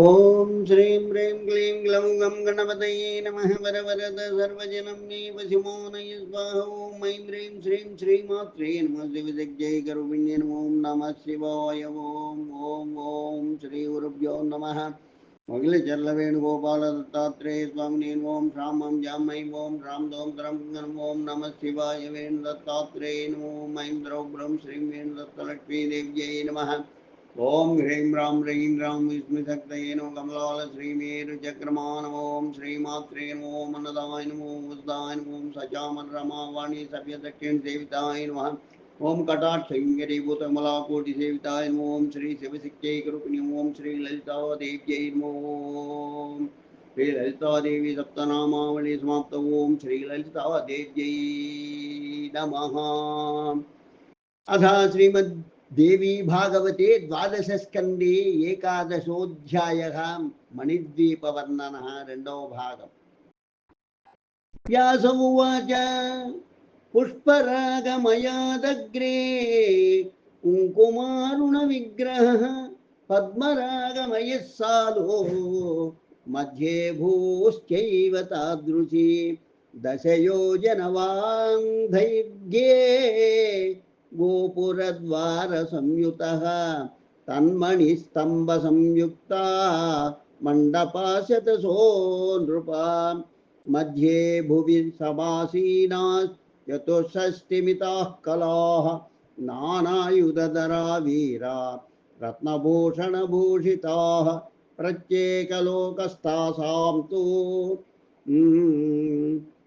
ॐ श्रीं ह्रीं क्लीं ग्लौं गं गणपतये नमः वरवरद सर्वजनं मे वशिमो नय स्वाहा। ॐ ऐं ह्रीं श्रीं श्रीमात्रे नमः शिवशक्त्यै करुण्ये नमो नमः शिवाय। ॐ ॐ ॐ श्रीगुरुभ्यो नमः। मगिलचल्लवेणुगोपालदत्तात्रेय स्वामिने ॐ श्रामं जामयं ॐ श्रां दों त्रं ॐ नमः शिवाय। वेणुदत्तात्रेय नमो ऐं द्रौब्रं श्रीं वेणुदत्तलक्ष्मीदेव्यै नमः। ओम ह्रीं राम ह्रीं राम विस्मृतक्तये नमो कमलाल श्रीमेरुचक्रमा नमो ॐ श्रीमात्रे नमो मनदाय नमो मुदाय नमो सचामन रमावाणी सभ्यदक्षिण सेविताय नमः। ओम कटाक्षङ्गरीभूतमलाकोटि सेविताय नमो ॐ श्री शिवशिक्त्यै करुपिणि ॐ श्री ललितादेव्यै नमो ॐ श्री ललितादेवी सप्तनामावली समाप्त। ॐ श्री ललितादेव्यै नमः। अथ श्रीमद् దేవీ భాగవతే ద్వాదశస్కందే ఏకాదశోధ్యాయ మణిద్వీపవర్ణన రెండవ భాగం. వ్యాస ఉవాచ పుష్పరాగమయాదగ్రే కుంకుమారుణ విగ్రహ పద్మరాగమయ సాలో మధ్యే భూశ్చైవ తాదృశీ దశయోజనవాంధైర్ఘ్యే गोपुरद्वारसंयुतः तन्मणिस्तम्भसंयुक्ता मण्डपाशतसो नृपा मध्ये भुवि समासीनाश्चतुष्षष्टिमिताः कलाः नानायुधधरा वीरा रत्नभूषणभूषिताः प्रत्येकलोकस्तासां तु।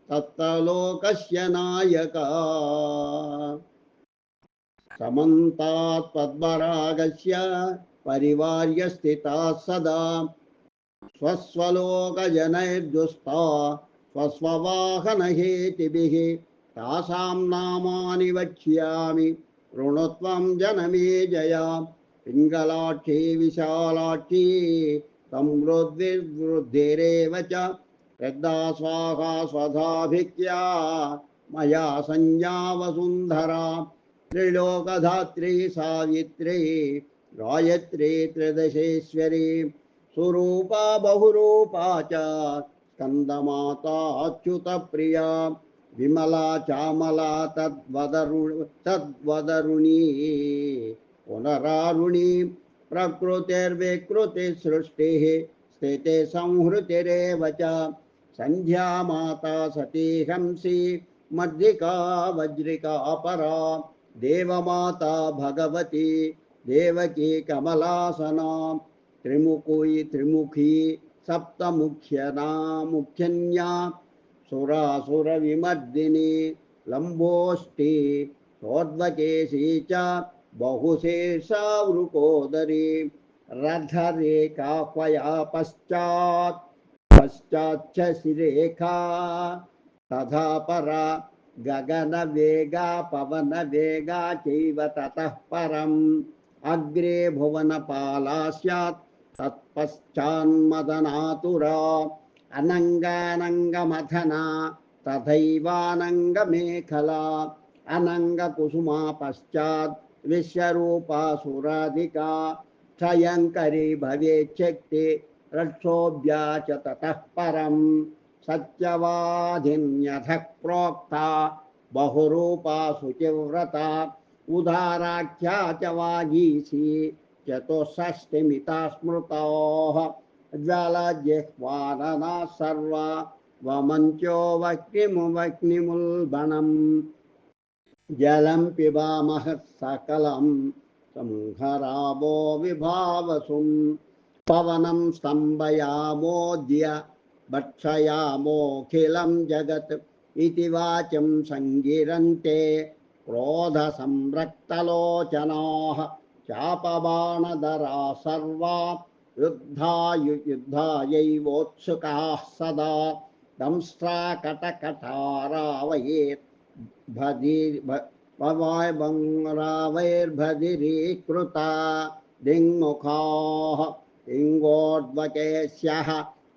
तत्तलोकस्य नायका। समन्तात् पद्मरागस्य परिवार्य स्थिताः सदा। स्वस्वलोकजनैर्दुस्ता स्वस्ववाहनहेतिभिः तासां नामानि वक्ष्यामि। ऋणुत्वं जनमे जया। पिङ्गलाक्षी, विशालाक्षी संवृद्धिर्वृद्धिरेव च। यद्दा स्वाहा स्वधाभिक्या मया संज्ञा वसुन्धरा। त्रिलोकधात्री सावित्री, गायत्री त्रिदशेश्वरी सुरूपा बहुरूपा च स्कन्दमाता अच्युतप्रिया, विमला चामला तद्वदरु, तद्वदरुणी, पुनरारुणी, प्रकृतिर्विकृतिसृष्टिः, स्थिते संहृतिरेव च, सन्ध्या माता सती हँसी मद्रिका वज्रिका परा देवमाता भगवती, देवकी कमलासना त्रिमुखी त्रिमुखी, सप्तमुख्यना, मुख्यन्या, सुरासुरविमर्दिनी लम्बोष्टी सोर्ध्वकेशी च बहुशेषावृकोदरी रथरेखाह्वया पश्चात् पश्चाच्च शिरेखा तथा परा गगनवेगा, पवनवेगा चैव ततः परम्। अग्रे भुवनपाला स्यात्। तत्पश्चान्मदनातुरा। अनङ्गानङ्गमथना। तथैवानङ्गमेखला। अनङ्गकुसुमा पश्चात् विश्वरूपासुराधिका। क्षयङ्करी भवेच्छक्ति। रक्षोभ्या च ततः परम्। सत्यवाधिन्यथ प्रोक्ता बहुरूपा शुचिव्रता उदाराख्या च वागीशी चतुष्षष्टिमिता स्मृतोः ज्वालजिह्वानना सर्वा वमञ्चो वक्निमुवक्निमुल्बणम् जलं पिबामः सकलं संहरावो विभावसुं पवनं स्तम्भयामोद्य भक्षयामोऽखिलं जगत् इति वाचं सङ्गिरन्ते क्रोधसंरक्तलोचनाः चापबाणधरा सर्वा युद्धायु युद्धायैवोत्सुकाः सदा दंष्ट्राकटकटारावयेत् भदि भवायभङ्गरावैर्भदिरीकृता दिङ्मुखाः दिङ्गोद्वकेस्यः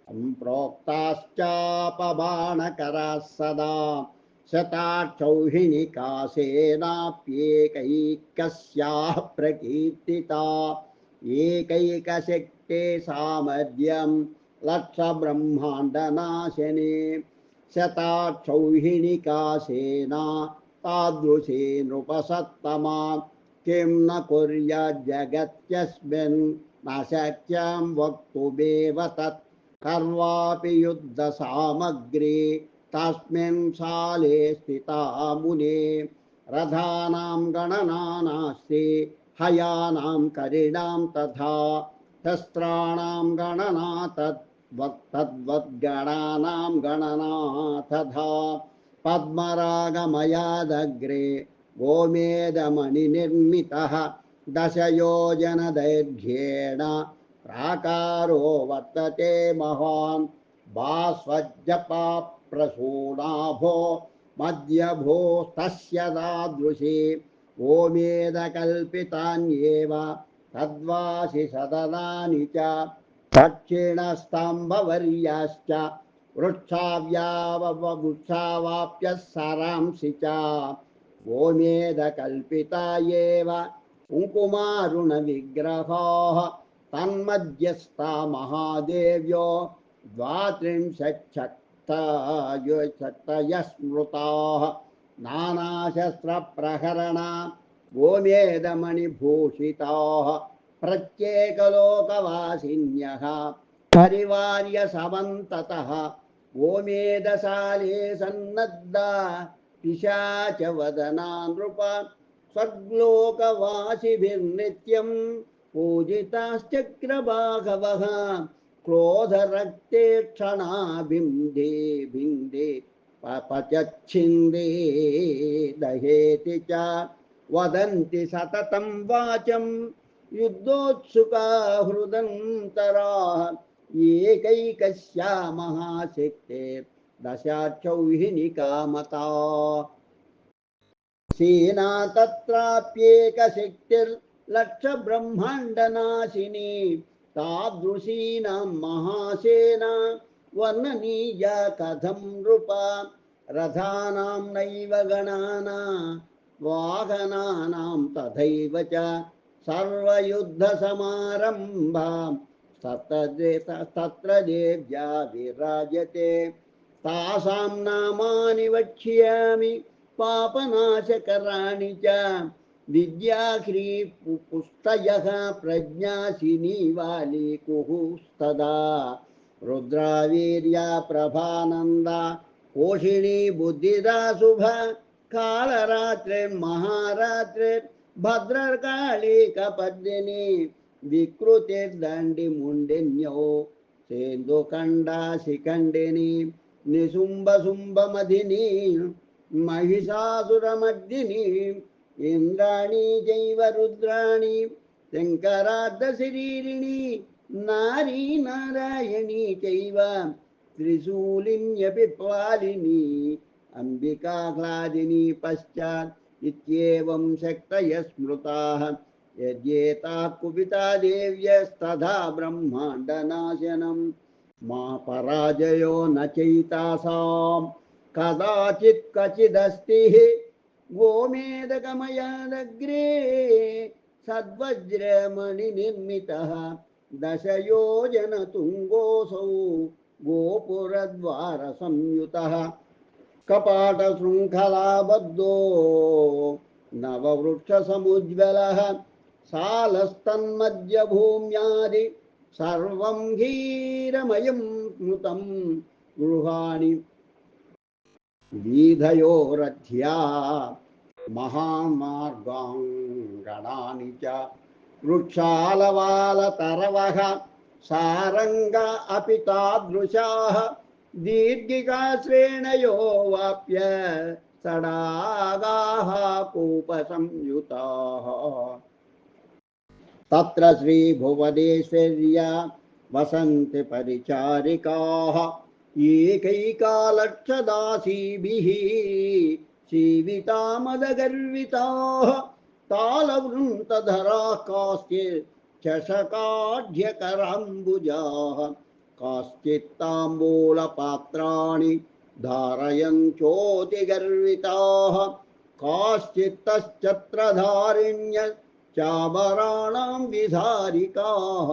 सम्प्रोक्ताश्चापबाणकराः सदा शताक्षौहिणिकासेनाप्येकैकस्याः प्रकीर्तिता। एकैकशक्ति शक्ते सामर्थ्यं लक्षब्रह्माण्डनाशिनी। शताक्षौहिणिका सेना तादृशी नृपसत्तमा। किं न कुर्याज्जगत्यस्मिन् न शक्यं वक्तुमेव तत् कर्वापि युद्धसामग्री तस्मिन् साले स्थिता मुने। रथानां गणना नास्ति हयानां करिणां तथा शस्त्राणां गणना तद्वत् तद्वद्गणानां गणना तथा पद्मरागमयादग्रे गोमेदमणिनिर्मितः दशयोजनदैर्घ्येण प्राकारो वर्तते महान् बास्वज्जपाप्रसूनाभो मध्यभोस्तस्य तादृशी गोमेदकल्पितान्येव तद्वासि सदनानि च दक्षिणस्तम्भवर्याश्च वृक्षाव्यावृक्षावाप्यः सरांसि च गोमेदकल्पिता एव कुङ्कुमारुणविग्रहाः తన్మధ్యస్థ మహాదేవ్యో ద్వాత్రింశక్తయుక్తయస్మృత నానాశస్త్రప్రహరణ గోమేదమణిభూషిత. ప్రత్యేకలోకవాసిన్య. పరివార్య సమంతత గోమేదశాలే సన్నద్ధ పిశాచవదనా నృప స్వర్గ్లోకవాసిభిర్నిత్యం. पूजिताश्चक्रबाघवः क्रोधरक्ते क्षणा बिन्दे बिन्दे पचच्छिन्दे दहेति च वदन्ति सततं वाचं। युद्धोत्सुका हृदन्तराः एकैकस्या महाशक्ते दशाक्षौहिनिका मता सेना तत्राप्येकशक्तिर्लक्षब्रह्माण्डनाशिनी तादृशीनां महासेना, वर्णनीया कथं नृप, रथानां नैव गणाना, वाहनानां तथैव च सर्वयुद्धसमारम्भां तत्र देव्या विराजते, तासां नामानि वक्ष्यामि, पापनाशकराणि च విద్యాశ్రీ పుస్తయ ప్రజ్ఞాసిని వాలీకుస్తదా రుద్రావీర్య ప్రభానంద కోషిణీ బుద్ధిదా శుభ కాళరాత్రి మహారాత్రి భద్రకాళీక పద్మిని వికృతిర్దండి ముండిన్యో సేందుకండా శిఖండిని నిశుంభ శుంభమధిని మహిషాసురమర్దిని इन्द्राणी चैव रुद्राणी शङ्करार्धशरीरिणी नारी नारायणी चैव त्रिशूलिन्यपि पालिनी अम्बिकाह्लादिनी पश्चात् इत्येवं शक्तयः स्मृताः यद्येताः कुपिता देव्यस्तथा ब्रह्माण्डनाशनं मा पराजयो न चैतासां कदाचित् क्वचिदस्ति गोमेदकमयादग्रे सद्वज्रमणिनिर्मितः दशयोजनतुङ्गोऽसौ गोपुरद्वारसंयुतः कपाटशृङ्खलाबद्धो नववृक्षसमुज्ज्वलः सालस्तन्मध्यभूम्यादि सर्वं हीरमयं स्मृतं गृहाणि वीधयोरध्या महामार्गाङ्गणानि च वृक्षालवालतरवः सारङ्ग अपि तादृशाः दीर्घिकाश्रेणयो वाप्य कूपसंयुताः। तत्र श्रीभुवनेश्वर्या वसन्ति परिचारिकाः। एकैकालक्षदासीभिः सीविता मदगर्विताः तालवृन्तधराः काश्चित् चषकाढ्यकराम्बुजाः काश्चित्ताम्बूलपात्राणि धारयन्त्योतिगर्विताः काश्चित्तश्चत्रधारिण्य चाबराणां विधारिकाः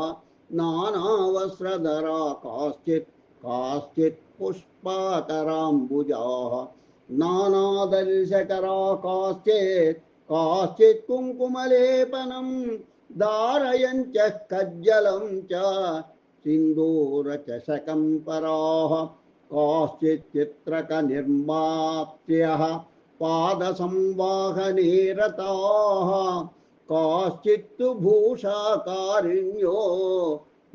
नानावस्त्रधरा काश्चित् काश्चित् पुष्पातराम्बुजाः नानादर्शकरा काश्चित् काश्चित् कुङ्कुमलेपनं धारयन्त्यः कज्जलं च सिन्दूरचषकं पराः। काश्चित् चित्रकनिर्माप्त्यः काश्चित्तु भूषाकारिण्यो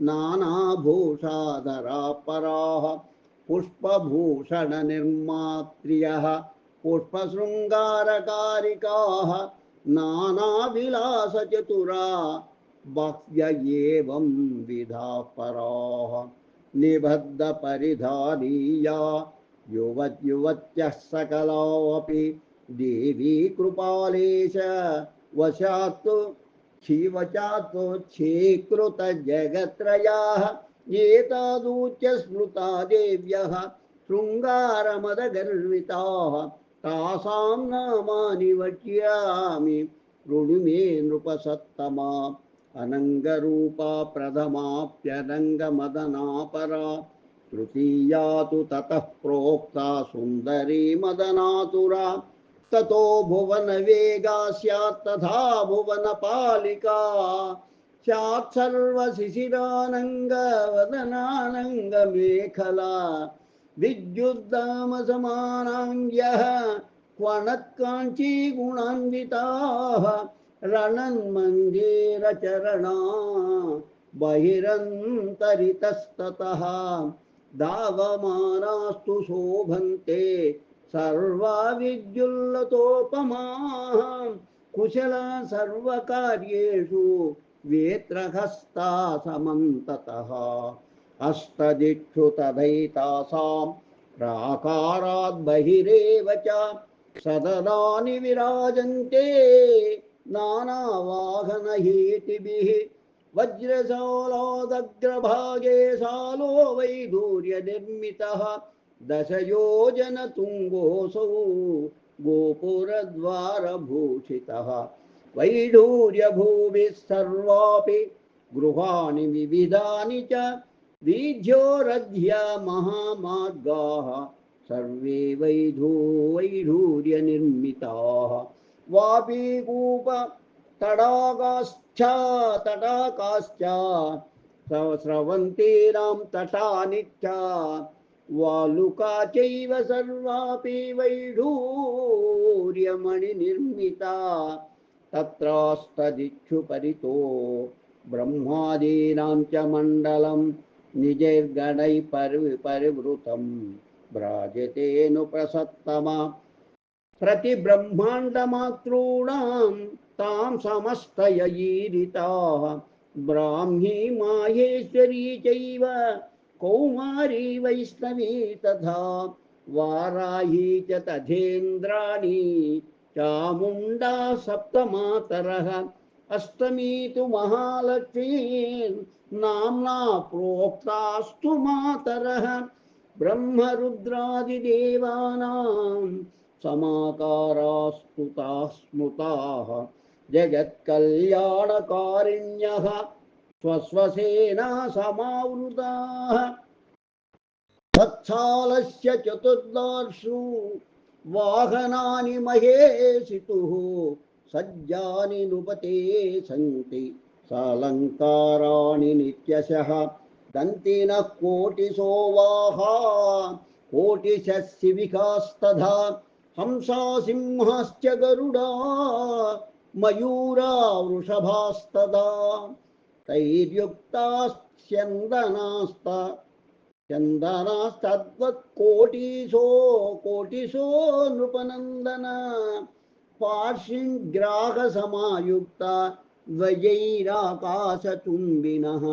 नानाभूषाधरा पराः पुष्पभूषणनिर्मात्रियः, पुष्पशृङ्गारकारिकाः नानाविलासचतुरा बह्व्य एवं विधा पराः निबद्धपरिधानीया, युवत्युवत्यः सकलावपि देवी कृपालेश वशात् क्षीवचात्क्षीकृतजगत्रयाः एतादूच्य स्मृता देव्यः शृङ्गारमदगर्विताः तासां नामानि वक्ष्यामि शृणु मे नृपसत्तमा अनङ्गरूपा प्रथमाप्यनङ्गमदना परा तृतीया तु ततः प्रोक्ता सुन्दरी मदनातुरा ततो भुवनवेगा स्यात् तथा भुवनपालिका स्यात् सर्वशिशिरानङ्गवदनानङ्गमेखला विद्युद्दामसमानाङ्ग्यः क्वणत्काञ्चीगुणान्विताः रणन्मञ्जेरचरणा बहिरन्तरितस्ततः धावमानास्तु शोभन्ते। సర్వా విద్యుల్లతోపమా కుశల సర్వకార్యేషు వేత్రహస్తా సమంతత అష్టదిక్షు తథైతాసాం ప్రాకారాద్ బహిరేవ చ సదదాని విరాజంతే నానావాహనహేతిభిः వజ్రశాలాదగ్రభాగే శాలో వైదూర్యనిర్మితः दशयोजनतुङ्गोऽसौ गोपुरद्वारभूषितः। वैढूर्यभूभिः सर्वापि गृहाणि विविधानि च वीध्योरध्या महामार्गाः। सर्वे वैधू वैढूर्यनिर्मिताः वापीकूप तडागाश्च तडाकाश्च स्रवन्तीनां तटानि च వాలుకా చైవ సర్వాపి వైఢూర్యమణి నిర్మిత తత్రాస్తదిక్షు పరితో బ్రహ్మాదీనాం చ మండలం నిజైర్గణై పరి పరివృతం భ్రాజతేను ప్రసత్తమ. ప్రతి బ్రహ్మాండమాతॄణాం తాం సమస్తయ ఈరితా బ్రాహ్మీ మాహేశ్వరీ చైవ कौमारी वैष्णवी तथा वाराही च तथेन्द्राणी चामुण्डा सप्तमातरः। अष्टमी तु महालक्ष्मी, नाम्ना प्रोक्तास्तु मातरः। ब्रह्मरुद्रादिदेवानां समाकारास्तुताः स्मृताः जगत्कल्याणकारिण्यः। स्वस्वसेना समावृताः। तत्सालस्य चतुर्दार्षु वाहनानि महेशितुः सज्जानि नुपते सन्ति। सालङ्काराणि नित्यशः दन्तिनः कोटिसो वाहा कोटिशः शिविकास्तथा हंसा सिंहाश्च गरुडा, मयूरा वृषभास्तदा। तैर्युक्तास्यन्दनास्त चन्दनास्तद्वत्कोटिशो कोटिशो नृपनन्दन पार्श्विग्राहसमायुक्ता द्वयैराकाशचुम्बिनः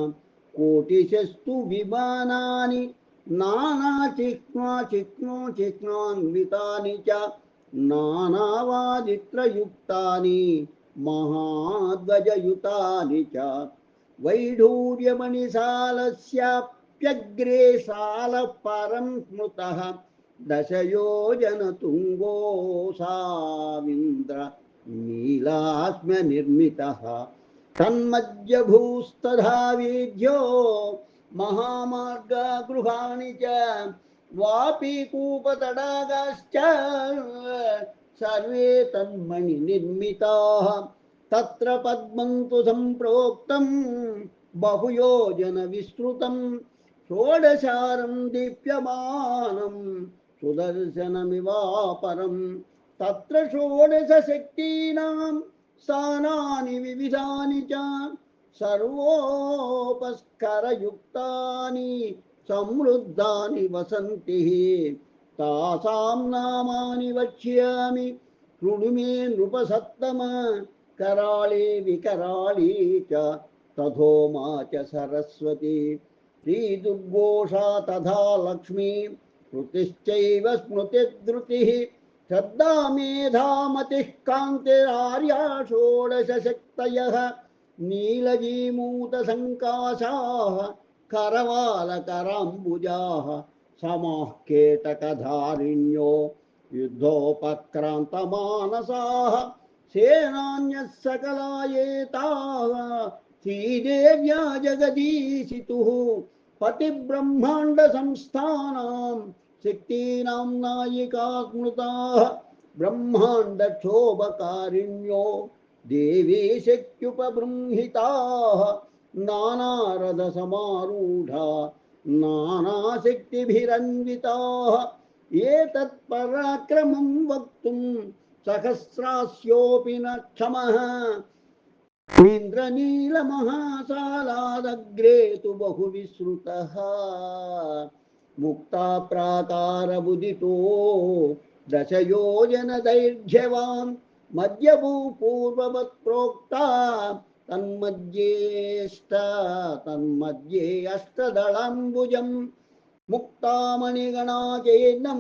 कोटिशस्तु विमानानि नानाचिक्ष्मा चिक्ष्णो चिक्ष्णान्वितानि च नानावादित्रयुक्तानि महाध्वजयुतानि च वैढूर्यमणिसालस्याप्यग्रे सालः परं स्मृतः दशयोजनतुङ्गोऽसाविन्द्र नीलास्म्यनिर्मितः। तन्मध्यभूस्तथा वेद्यो महामार्गगृहाणि च वापि कूपतडागाश्च सर्वे तन्मणिनिर्मिताः। तत्र पद्मं तु सम्प्रोक्तं बहुयोजनविस्तृतं षोडशारं दीप्यमानं सुदर्शनमिवापरं तत्र षोडशशक्तीनां स्थानानि विविधानि च सर्वोपस्करयुक्तानि समृद्धानि वसन्ति तासां नामानि वक्ष्यामि शृणु मे नृपसत्तम कराळे विकराळी च तथोमा च सरस्वती। श्रीदुर्घोषा तथा लक्ष्मी श्रुतिश्चैव स्मृतिधृतिः श्रद्धा मेधा मतिः कान्तिरार्या षोडशशक्तयः, नीलजीमूतसङ्काशाः, करवालकराम्बुजाः समाः केतकधारिण्यो युद्धोपक्रान्तमानसाः सेनान्यः सकला एताः श्रीदेव्या जगदीशितुः पतिब्रह्माण्डसंस्थानां शक्तीनां नायिका स्मृताः ब्रह्माण्डक्षोभकारिण्यो देवी शक्त्युपबृंहिताः नानारथसमारूढा नानाशक्तिभिरन्विताः एतत्पराक्रमं वक्तुं सहस्रास्योऽपि न क्षमः। इन्द्रनीलमहासालादग्रे तु बहुविश्रुतः मुक्ताप्राकारबुदितो दशयोजनदैर्घ्यवान् मध्यभूपूर्ववत् प्रोक्ता तन्मध्येष्ट तन्मध्ये अष्टदळाम्बुजम् मुक्तामणिगणाचेन्नं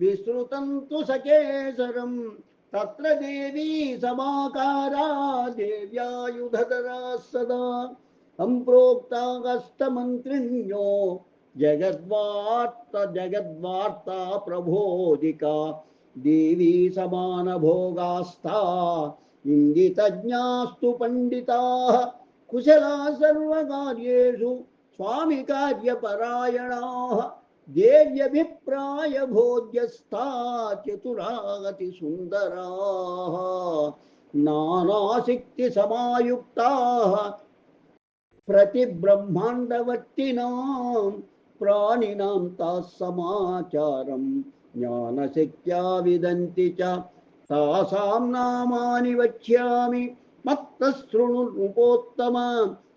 विस्तृतं तु सकेसरं। तत्र देवी समाकारा, देव्यायुधधरा सदा। सम्प्रोक्तागस्तमन्त्रिण्यो, जगद्वार्त, जगद्वार्ता प्रबोधिका। देवी समानभोगास्था इङ्गितज्ञास्तु पण्डिताः। कुशला सर्वकार्येषु स्वामिकार्यपरायणाः। देव्यभिप्रायभोज्यस्था चतुरागतिसुन्दराः नानाशक्तिसमायुक्ताः प्रतिब्रह्माण्डवर्तिनां प्राणिनां ताः समाचारं ज्ञानशक्त्या विदन्ति च तासां नामानि वक्ष्यामि मत्तशृणुरूपोत्तम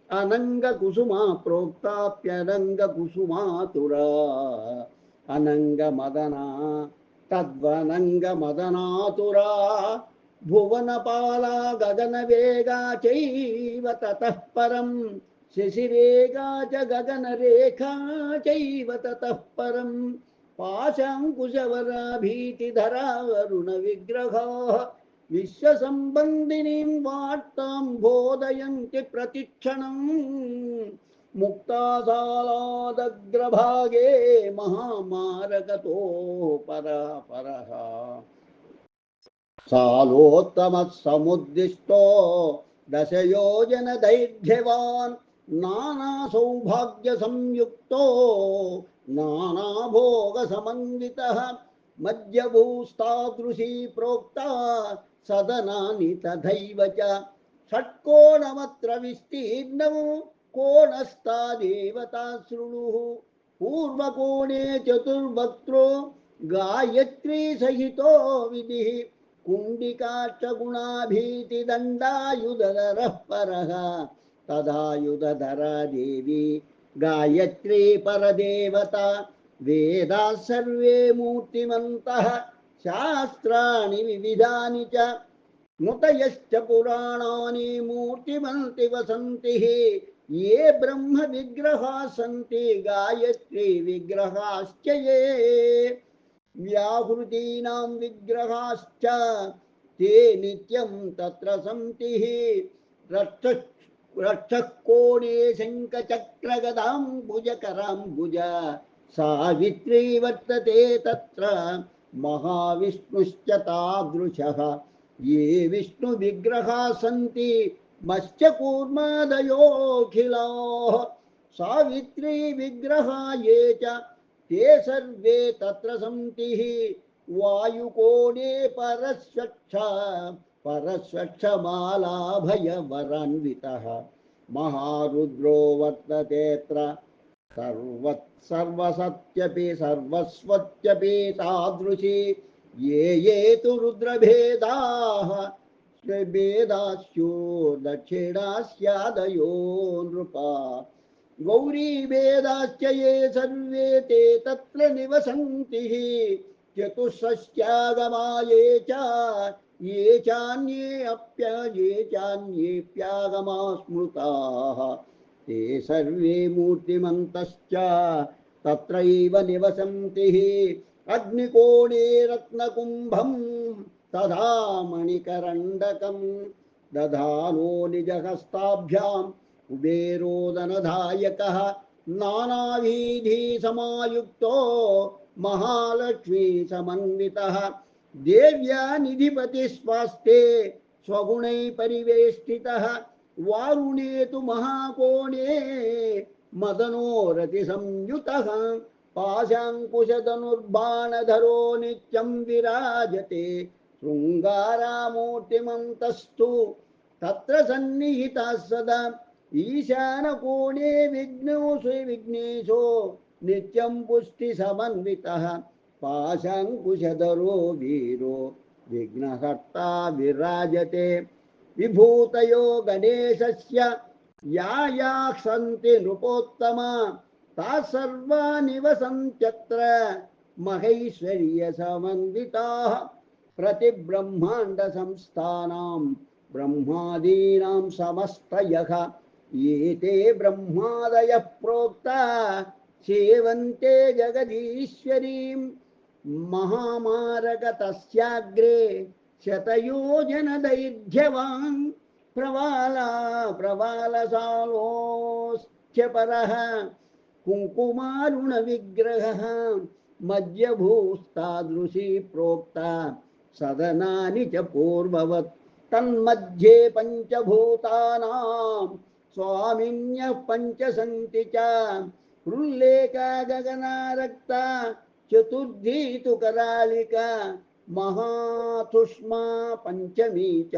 अनङ्गकुसुमा प्रोक्ताप्यनङ्गकुसुमातुरा अनङ्गमदना तद्वनङ्गमदनातुरा भुवनपाला गगनवेगा चैव ततः परं शिशिरेगा च गगनरेखा चैव ततः परं पाशाङ्कुशवरा भीतिधरा अरुणविग्रहाः विश्वसम्बन्धिनीं वार्तां बोधयन्ति प्रतिक्षणम् मुक्तासालादग्रभागे महामारकतो परापरः सालोत्तमः समुद्दिष्टो दशयोजनदैर्घ्यवान् नानासौभाग्यसंयुक्तो नानाभोगसमन्वितः मध्यभूस्तादृशी प्रोक्ता सदनानि तथैव च। षट्कोणमत्र विस्तीर्णं कोणस्था देवता शृणुः। पूर्वकोणे चतुर्वक्त्रो गायत्री सहितो विधिः। कुण्डिकाक्षगुणाभीतिदण्डायुधरः परः। तदायुधधरा देवी, गायत्री परदेवता। वेदाः सर्वे मूर्तिमन्तः। शास्त्राणि विविधानि च नुतयश्च पुराणानि मूर्तिमन्ति वसन्तिः। ये ब्रह्मविग्रहाः सन्ति, गायत्री विग्रहाश्च ये। व्याहृतीनां विग्रहाश्च, ते नित्यं तत्र सन्ति। रक्षः रक्षः कोणे शङ्खचक्रगदाम्बुजकराम्बुज सावित्री वर्तते तत्र। महाविष्णुश्च ये विष्णुविग्रहाः सन्ति मत्स्यकूर्मादयोऽखिलाः सावित्री विग्रहा ये च, ते सर्वे तत्र सन्तिः। वायुकोणे परस्वच्छ, परस्वच्छमालाभयवरान्वितः। महारुद्रो वर्ततेऽत्र सर्वसत्यपि सर्वस्वत्यपि तादृशी ये ये तु रुद्रभेदाः भेदास्यो दक्षिणास्यादयो नृपा। गौरीभेदाश्च ये सर्वे ते तत्र निवसन्ति। चतुष्षष्ट्यागमा ये च, ये चान्ये अप्य, ये चान्येऽप्यागमा स्मृताः ते सर्वे मूर्तिमन्तश्च तत्रैव निवसन्ति अग्निकोणे रत्नकुम्भं तथा मणिकरण्डकं दधानो निजहस्ताभ्याम् कुबेरोदनधायकः नानावीधिसमायुक्तो महालक्ष्मीसमन्वितः देव्या निधिपतिस्वास्ते स्वगुणैः परिवेष्टितः वारुणे तु महाकोणे मदनो रतिसंयुतः पाशाङ्कुशधनुर्बाणधरो नित्यं विराजते शृङ्गारामूर्तिमन्तस्तु। तत्र सन्निहितः सदा ईशानकोणे विघ्नो विघ्नेशो नित्यं पुष्टिसमन्वितः पाशाङ्कुशधरो वीरो विघ्नहर्ता विराजते। विभूतयो गणेशस्य या या सन्ति नृपोत्तमा ताः सर्वा निवसन्त्यत्र महैश्वर्यसमन्विताः प्रतिब्रह्माण्डसंस्थानां ब्रह्मादीनां समस्तयः एते ब्रह्मादयः प्रोक्ता सेवन्ते जगदीश्वरीं महामारगतस्याग्रे शतयोजनदैर्घ्यवान् प्रवाला प्रवालसालोश्च परः। कुङ्कुमारुणविग्रहः मध्यभूस्तादृशी प्रोक्ता, सदनानि च पूर्ववत्। तन्मध्ये पञ्चभूतानां स्वामिन्यः पञ्च सन्ति च। हृल्लेखा गगनारक्ता चतुर्थी तु करालिका महातुष्मा पञ्चमी च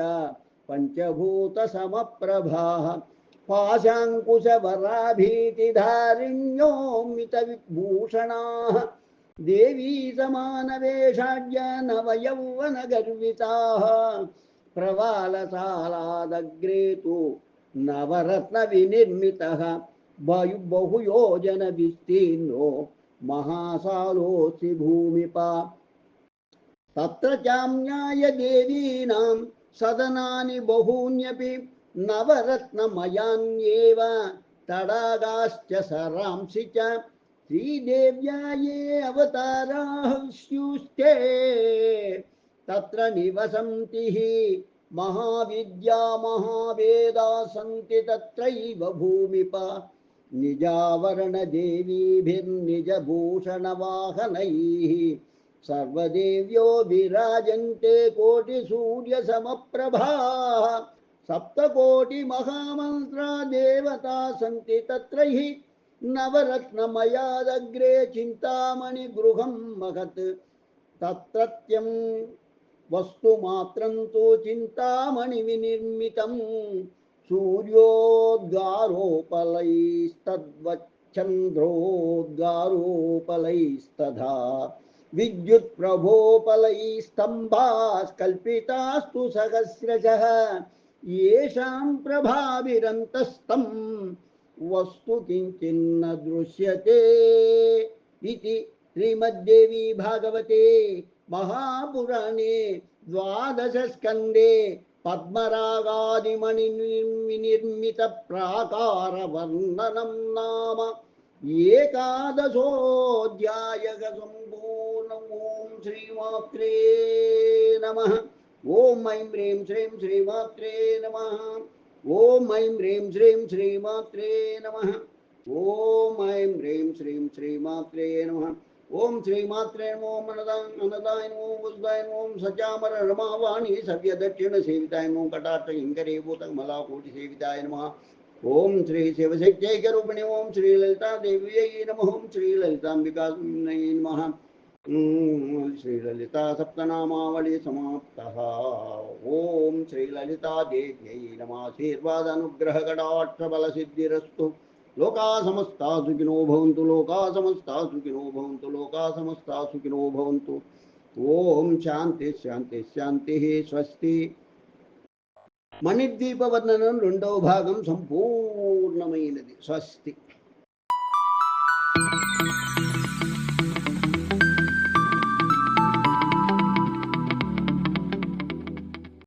पञ्चभूतसमप्रभाः पाशाङ्कुशवराभीतिधारिण्योमितविभूषणाः देवी समानवेषाढ्य नवयौवनगर्विताः प्रवालसालादग्रे तु नवरत्नविनिर्मितः वायु बहुयोजनविस्तीर्णो महासालोऽसि भूमिपा तत्र चाम्याय देवीनां सदनानि बहून्यपि नवरत्नमयान्येव, तडागाश्च सरांसि च श्रीदेव्या ये अवताराः स्युस्ते तत्र निवसन्ति हि महाविद्या महावेदा सन्ति तत्रैव भूमिपा। निजावरणदेवीभिर्निजभूषणवाहनैः सर्वदेव्यो विराजन्ते कोटिसूर्यसमप्रभाः सप्तकोटिमहामन्त्रा देवता सन्ति तत्र हि नवरत्नमयादग्रे चिन्तामणिगृहं महत् तत्रत्यं वस्तुमात्रं तु चिन्तामणिविनिर्मितं सूर्योद्गारोपलैस्तद्वच्छन्द्रोद्गारोपलैस्तथा विद्युत्प्रभोपलैस्तम्भास्कल्पितास्तु सहस्रशः येषां प्रभाभिरन्तस्तं वस्तु किञ्चिन्न दृश्यते इति श्रीमद्देवी भागवते महापुराणे द्वादशस्कन्धे पद्मरागादिमणिनिर्मितप्राकारवर्णनं नाम एकादशोऽध्यायः सम्पूर्णम् ओम श्रीमात्रे नमः ॐ ऐं ह्रीं श्रीं श्रीमात्रे नमः ॐ ऐं ह्रीं श्रीं नमः ऐं ह्रीं श्रीं श्रीमात्रे नमः ॐ श्रीमात्रे नमो अनदाय नमो वसुदाय नमो सज्जामर रमावाणी नमो नमः श्री शिवशक्त्यैकरूपिणि ॐ श्रीललिता देव्यै नमः ॐ श्रीललिताम्बिकायै नमः। శ్రీలలితా సప్తనామావళి సమాప్త ఓం శ్రీలలితాదేవ్యై దేవ్యై నమాశీర్వాదనుగ్రహగడాక్షబలసిద్ధిరస్తు లోకా సమస్తా సుఖినో భవంతు లోకా సమస్తా సుఖినో భవంతు లోకా సమస్తా సుఖినో భవంతు ఓం శాంతి శాంతి శాంతి స్వస్తి మణిద్వీప వర్ణనం రెండవ భాగం సంపూర్ణమైనది స్వస్తి